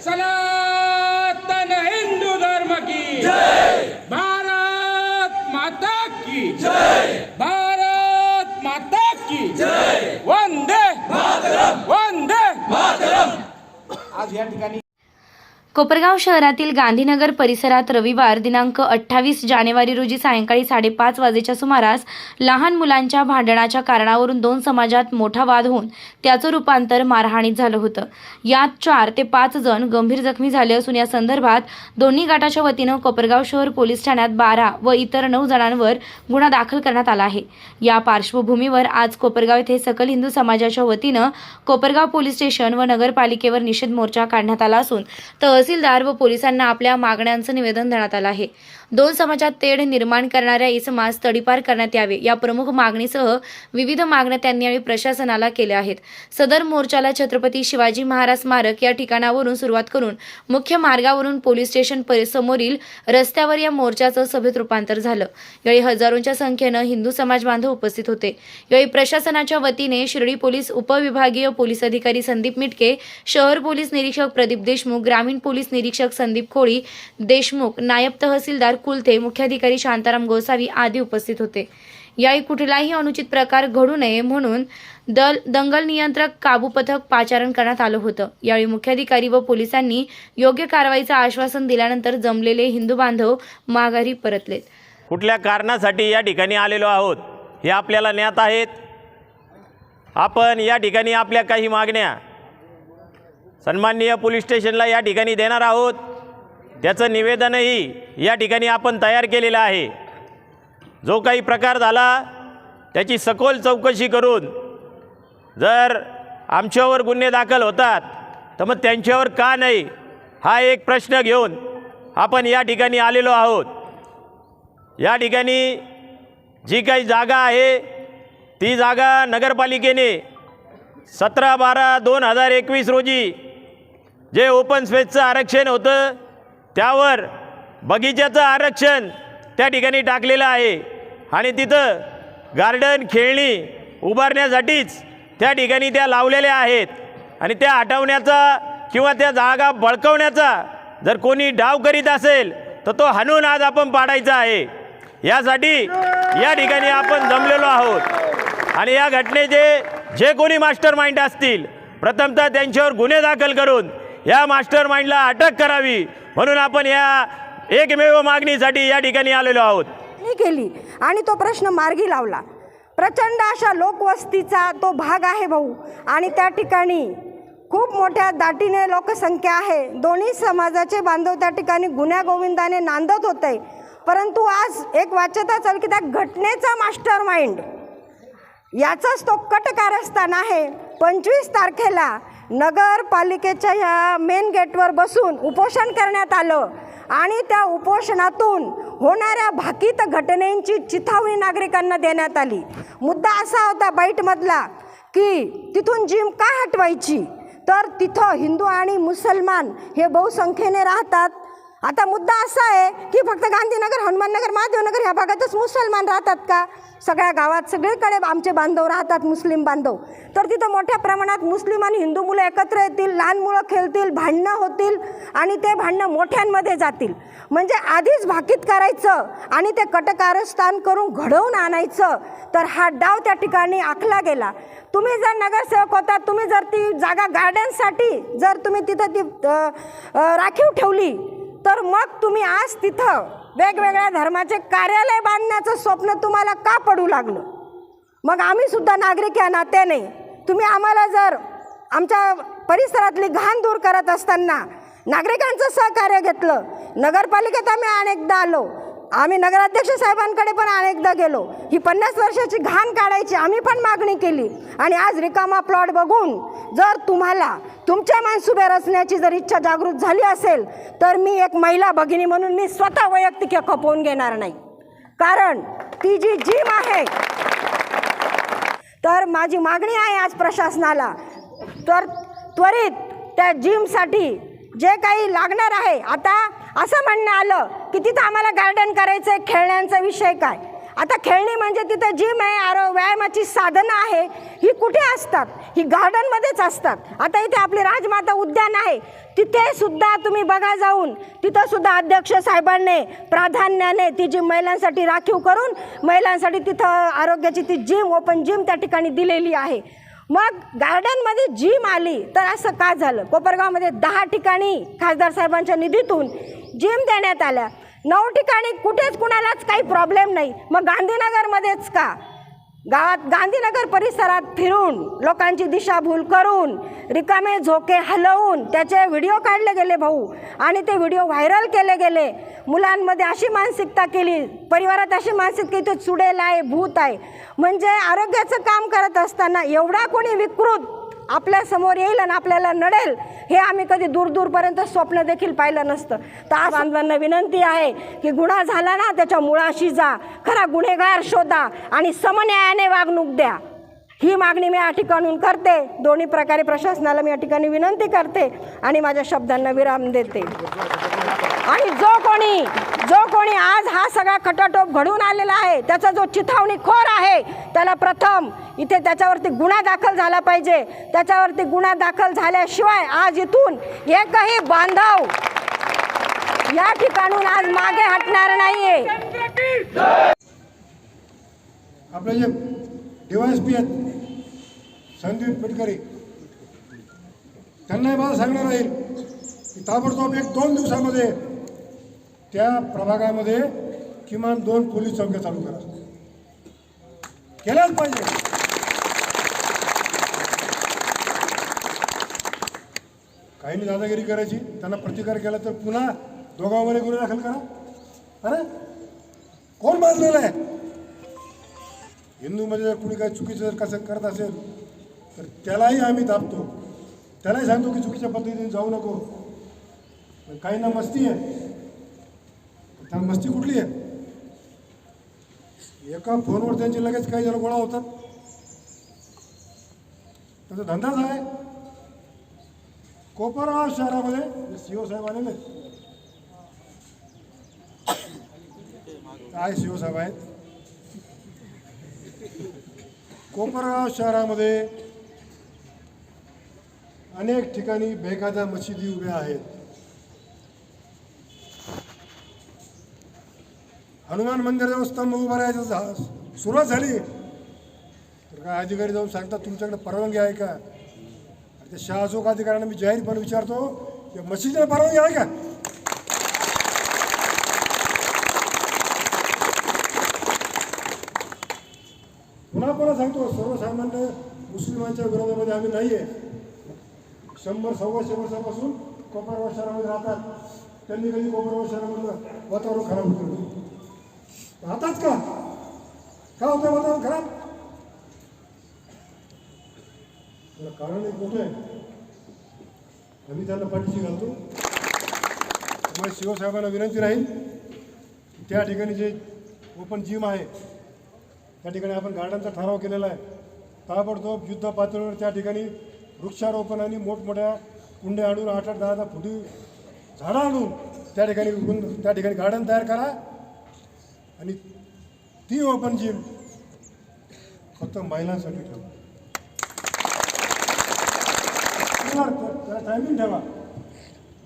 सनातन हिंदू धर्म की। भारत माता की। भारत माता की। वंदे। वंदे। आज या ठिकाणी कोपरगाव शहरातील गांधीनगर परिसरात रविवार दिनांक अठ्ठावीस जानेवारी रोजी सायंकाळी साडेपाच वाजेच्या सुमारास लहान मुलांच्या भांडणाच्या कारणावरून दोन समाजात मोठा वाद होऊन त्याचं रूपांतर मारहाणीत झालं होतं. यात चार ते पाच जण गंभीर जखमी झाले असून या संदर्भात दोन्ही गटाच्या वतीनं कोपरगाव शहर पोलीस ठाण्यात बारा व इतर नऊ जणांवर गुन्हा दाखल करण्यात आला आहे. या पार्श्वभूमीवर आज कोपरगाव येथे सकल हिंदू समाजाच्या वतीनं कोपरगाव पोलीस स्टेशन व नगरपालिकेवर निषेध मोर्चा काढण्यात आला असून तहसीलदार व पोलिसांना आपल्या मागण्यांचं निवेदन देण्यात आलं आहे. दोन समाजात तेढ निर्माण करणाऱ्या इसमास तडीपार करण्यात यावे या प्रमुख मागणीसह विविध मागण्या त्यांनी यावेळी प्रशासनाला केल्या आहेत. सदर मोर्चाला छत्रपती शिवाजी महाराज स्मारक या ठिकाणावरून सुरुवात करून मुख्य मार्गावरून पोलीस स्टेशन समोरील रस्त्यावर या मोर्चाचं सभेत रूपांतर झालं. यावेळी हजारोंच्या संख्येनं हिंदू समाज बांधव उपस्थित होते. यावेळी प्रशासनाच्या वतीने शिर्डी पोलीस उपविभागीय पोलीस अधिकारी संदीप मिटके शहर पोलीस निरीक्षक प्रदीप देशमुख ग्रामीण पोलीस निरीक्षक संदीप खोळी देशमुख नायब तहसीलदार कुलथे मुख्याधिकारी शांताराम गोसावी आदी उपस्थित होते. यावेळी कुठलाही अनुचित प्रकार घडू नये म्हणून दल दंगल नियंत्रक काबू पथक पाचारण करण्यात आलं होतं. यावेळी मुख्याधिकारी व पोलिसांनी योग्य कारवाईचं आश्वासन दिल्यानंतर जमलेले हिंदू बांधव माघारी परतलेत. कुठल्या कारणासाठी या ठिकाणी आलेलो आहोत हे आपल्याला ज्ञात आहेत. आपण या ठिकाणी आपल्या काही मागण्या सन्माननीय पोलीस स्टेशनला या ठिकाणी देणार आहोत. त्याचं निवेदनही या ठिकाणी आपण तयार केलेलं आहे. जो काही प्रकार झाला त्याची सखोल चौकशी करून जर आमच्यावर गुन्हे दाखल होतात तर मग त्यांच्यावर का नाही? हा एक प्रश्न घेऊन आपण या ठिकाणी आलेलो आहोत. या ठिकाणी जी काही जागा आहे ती जागा नगरपालिकेने सतरा बारा दोन हजार एकवीस रोजी जे ओपन स्पेसचं आरक्षण होतं त्यावर बगीच्याचं आरक्षण त्या ठिकाणी टाकलेलं आहे. आणि तिथं गार्डन खेळणी उभारण्यासाठीच त्या ठिकाणी त्या लावलेल्या आहेत. आणि त्या हटवण्याचा किंवा त्या जागा बळकवण्याचा जर कोणी डाव करीत असेल तर तो हणून आज आपण पाडायचा आहे. यासाठी या ठिकाणी आपण जमलेलो आहोत. आणि या घटनेचे जे कोणी मास्टर माइंड असतील प्रथमतः त्यांच्यावर गुन्हे दाखल करून या मास्टर माइंडला अटक करावी. म्हणून आपण या एकमेव मागणीसाठी या ठिकाणी आलेलो आहोत. केली. आणि तो प्रश्न मार्गी लावला. प्रचंड अशा लोकवस्तीचा तो भाग आहे भाऊ. आणि त्या ठिकाणी खूप मोठ्या दाटीने लोकसंख्या आहे. दोन्ही समाजाचे बांधव त्या ठिकाणी गुन्ह्या गोविंदाने नांदत होते. परंतु आज एक वाच्यता चाल की त्या घटनेचा मास्टर माइंड याचाच तो कट कारस्थान आहे. पंचवीस तारखेला नगरपालिकेच्या ह्या मेन गेटवर बसून उपोषण करण्यात आलं. आणि त्या उपोषणातून होणाऱ्या भाकीत घटनेंची चिथावणी नागरिकांना देण्यात आली. मुद्दा असा होता बाईटमधला की तिथून जिम का हटवायची? तर तिथं हिंदू आणि मुसलमान हे बहुसंख्येने राहतात. आता मुद्दा असा आहे की फक्त गांधीनगर हनुमाननगर महादेवनगर ह्या भागातच मुसलमान राहतात का? सगळ्या गावात सगळीकडे आमचे बांधव राहतात मुस्लिम बांधव. तर तिथं मोठ्या प्रमाणात मुस्लिम आणि हिंदू मुलं एकत्र येतील लहान मुलं खेळतील भांडणं होतील आणि ते भांडणं मोठ्यांमध्ये जातील. म्हणजे आधीच भाकीत करायचं आणि ते कटकारस्थान करून घडवून आणायचं तर हा डाव त्या ठिकाणी आखला गेला. तुम्ही जर नगरसेवक होता तुम्ही जर ती जागा गार्डनसाठी जर तुम्ही तिथं ती राखीव ठेवली तर मग तुम्ही आज तिथं वेगवेगळ्या धर्माचे कार्यालय बांधण्याचं स्वप्न तुम्हाला का पडू लागलं? मग आम्हीसुद्धा नागरिक या नात्याने तुम्ही आम्हाला जर आमच्या परिसरातली घाण दूर करत असताना नागरिकांचं सहकार्य घेतलं नगरपालिकेत आम्ही अनेकदा आलो आम्ही नगराध्यक्ष साहेबांकडे पण अनेकदा गेलो. ही पन्नास वर्षाची घाण काढायची आम्ही पण मागणी केली. आणि आज रिकामा प्लॉट बघून जर तुम्हाला तुमच्या मनसुबे रचण्याची जर इच्छा जागृत झाली असेल तर मी एक महिला भगिनी म्हणून मी स्वतः वैयक्तिक खपवून घेणार नाही. कारण ती जी जिम आहे तर माझी मागणी आहे आज प्रशासनाला. तर त्वरित त्या जिमसाठी जे काही लागणार आहे आता असं म्हणणं आलं की तिथं आम्हाला गार्डन करायचं आहे खेळण्यांचा विषय काय? आता खेळणी म्हणजे तिथं जिम आहे आरो व्यायामाची साधनं आहे ही कुठे असतात? ही गार्डनमध्येच असतात. आता इथे आपली राजमाता उद्यान आहे. तिथे सुद्धा तुम्ही बघा जाऊन तिथं सुद्धा अध्यक्ष साहेबांनी प्राधान्याने ती जी महिलांसाठी राखीव करून महिलांसाठी तिथं आरोग्याची ती जिम ओपन जिम त्या ठिकाणी दिलेली आहे. मग गार्डनमध्ये जिम आली तर असं का झालं? कोपरगावमध्ये दहा ठिकाणी खासदार साहेबांच्या निधीतून जिम देण्यात आल्या. नऊ ठिकाणी कुठेच कुणालाच काही प्रॉब्लेम नाही. मग गांधीनगरमध्येच का? गावात गांधीनगर परिसरात फिरून लोकांची दिशाभूल करून रिकामे झोके हलवून त्याचे व्हिडिओ काढले गेले भाऊ. आणि ते व्हिडिओ व्हायरल केले गेले. मुलांमध्ये अशी मानसिकता केली परिवारात अशी मानसिकता इथे चुडेल आहे भूत आहे. म्हणजे आरोग्याचं काम करत असताना एवढा कोणी विकृत आपल्यासमोर येईल आणि आपल्याला नडेल हे आम्ही कधी दूर दूरपर्यंत स्वप्न देखील पाहिलं नसतं. तर आज बांधवांना विनंती आहे की गुन्हा झाला ना त्याच्या मुळाशी जा. खरा गुन्हेगार शोधा आणि समन्यायाने वागणूक द्या. ही मागणी मी या ठिकाणून करते. दोन्ही प्रकारे प्रशासनाला मी या ठिकाणी विनंती करते आणि माझ्या शब्दांना विराम देते. आणि जो कोणी जो कोणी आज हा सगळा खटाटोप घडून आलेला आहे त्याचा जो चिथावणीखोर आहे त्याला प्रथम इथे त्याच्यावरती गुन्हा दाखल झाला पाहिजे. त्याच्यावरती गुन्हा दाखल झाल्याशिवाय आज इथून एकही बांधव या ठिकाणून आज मागे हटणार नाहीये. आपले जे डीवायसपी आहेत संदीप पिटकरी त्यांनाही मला सांगणार राहील की ताबडतोब एक दोन दिवसामध्ये त्या प्रभागामध्ये किमान दोन पोलीस चौक्या चालू करा. केल्याच पाहिजे. काहींनी दादागिरी करायची. त्यांना प्रतिकार केला तर पुन्हा दोघांमध्ये गुन्हे दाखल करा. अरे कोण बांधलेलं आहे? हिंदूमध्ये जर कुणी काही चुकीचं जर कसं करत असेल तर त्यालाही आम्ही दाबतो त्यालाही सांगतो की चुकीच्या पद्धतीने जाऊ नको. काही ना मस्ती आहे. त्या मस्ती कुठली आहे? एका फोनवर त्यांचे लगेच काही जण गोळा होतात. त्याचा धंदाच आहे? कोपरगाव शहरामध्ये सीओ साहेब आले नाही काय सीओ साहेब आहेत? कोपरगाव शहरामध्ये अनेक ठिकाणी बेकायदा मशिदी उभ्या आहेत. हनुमान मंदिराजवळ स्तंभ उभा राहायचं झा- सुरुवात झाली. तर काय अधिकारी जाऊन सांगतात तुमच्याकडे परवानगी आहे का? आणि त्या शहाजोग अधिकाऱ्यांना मी जाहीरपणे विचारतो की मशिदीला परवानगी आहे का? पुन्हा पुन्हा सांगतो सर्वसामान्य मुस्लिमांच्या विरोधामध्ये आम्ही नाही आहे शंभर सव्वाशे वर्षापासून कोपरगाव शहरामध्ये राहतात. त्यांनी कधी कोपरगाव शहरामधलं वातावरण खराब होतं? राहतात का? का होतं वातावरण खराब त्याला कारण एक मोठं आहे. आम्ही त्यांना पाठीशी घालतो. त्यामुळे शिवसाहेबांना विनंती राहील त्या ठिकाणी जे ओपन जिम आहे त्या ठिकाणी आपण गार्डनचा ठराव केलेला आहे. ताबडतोब युद्ध पातळीवर त्या ठिकाणी वृक्षारोपण आणि मोठमोठ्या कुंड्या आणून आठ आठ दहा दहा फुटी झाडं आणून त्या ठिकाणी त्या ठिकाणी गार्डन तयार करा. आणि ती ओपन जिम फक्त महिलांसाठी ठेवा. त्या टायमिंग ठेवा.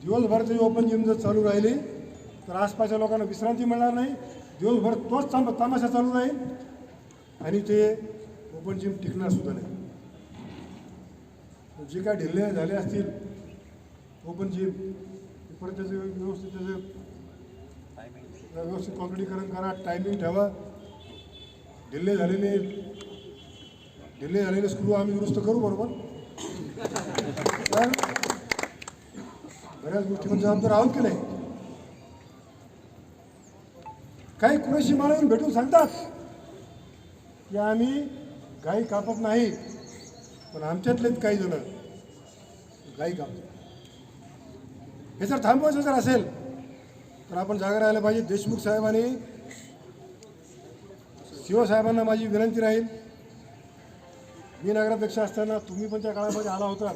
दिवसभर जरी ओपन जिम जर चालू राहिली तर आसपासच्या लोकांना विश्रांती मिळणार नाही. दिवसभर तोच ताम तमाशा चालू राहील. आणि ते ओपन जिम टिकणार सुद्धा नाही. जे काय ढिल्ले झाले असतील ओपन जिम परत त्याचं व्यवस्थित त्याचं व्यवस्थित कॉन्क्रिटीकरण करा टायमिंग ठेवा. ढिल्ले झालेले ढिल्ले झालेले स्क्रू आम्ही दुरुस्त करू बरोबर? बऱ्याच गोष्टीमध्ये म्हणजे जबाबदार आहोत की नाही? काही कुणाशी मला भेटून सांगतात की आम्ही गाई कापत नाही पण आमच्यातलेच काही जण. गाई कापतात. हे जर थांबवायचं जर असेल तर आपण जागा राहायला पाहिजे. देशमुख साहेबांनी शिवसाहेबांना माझी विनंती राहील. मी नगराध्यक्ष असताना तुम्ही पण त्या काळामध्ये आला होता.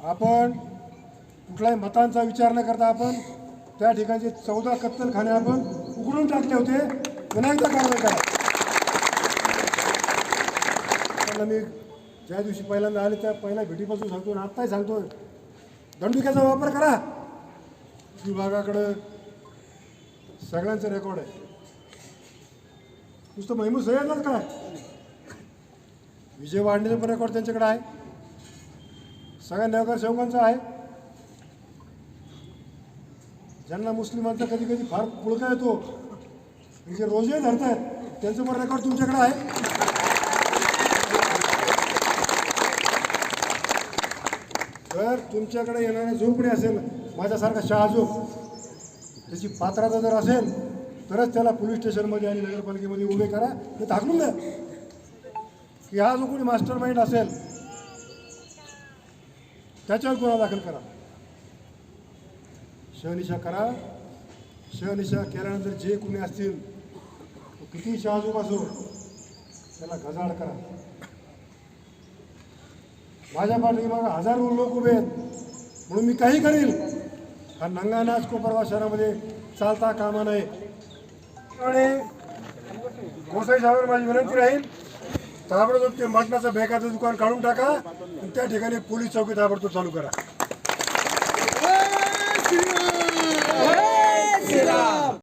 आपण कुठल्याही मतांचा विचार न करता आपण त्या ठिकाणचे चौदा कत्तलखाने आपण उघडून टाकले होते. पुन्हा कारवाई करा त्यांना मी ज्या दिवशी पहिल्यांदा आले त्या पहिल्या भेटीपासून सांगतो आणि आत्ताही सांगतोय. दंडुक्याचा वापर करा. विभागाकडं सगळ्यांचं रेकॉर्ड आहे. नुसतं महिमूद सह्यादच काय? विजय वाढण्याचा पण रेकॉर्ड त्यांच्याकडे आहे. सगळ्या नगरसेवकांचा आहे. ज्यांना मुस्लिमांचा कधी कधी फार पुळका येतो. आणि जे रोजे आहेत त्यांचं पण रेकॉर्ड तुमच्याकडे आहे. तर तुमच्याकडे येणारा जो कोणी असेल माझ्यासारखा शहाजोग त्याची पात्रता जर असेल तरच त्याला पोलीस स्टेशनमध्ये आणि नगरपालिकेमध्ये उभे करा. हे दाखवून द्या. की हा जो कोणी मास्टर माइंड असेल त्याच्यावर गुन्हा दाखल करा. शहनिशा करा. शहनिशा केल्यानंतर जे कोणी असतील तो किती शहाजोग असो त्याला गजाड करा. माझ्या पाठीमागं हजारो लोक उभे आहेत म्हणून मी काही करील. हा नंगा नाच शहरामध्ये चालता कामा नये. आणि गोसाई साहेबांना माझी विनंती राहील ताबडतोब ते मटणाचं बेकाचं दुकान काढून टाका आणि त्या ठिकाणी पोलीस चौकी ताबडतोब चालू करा.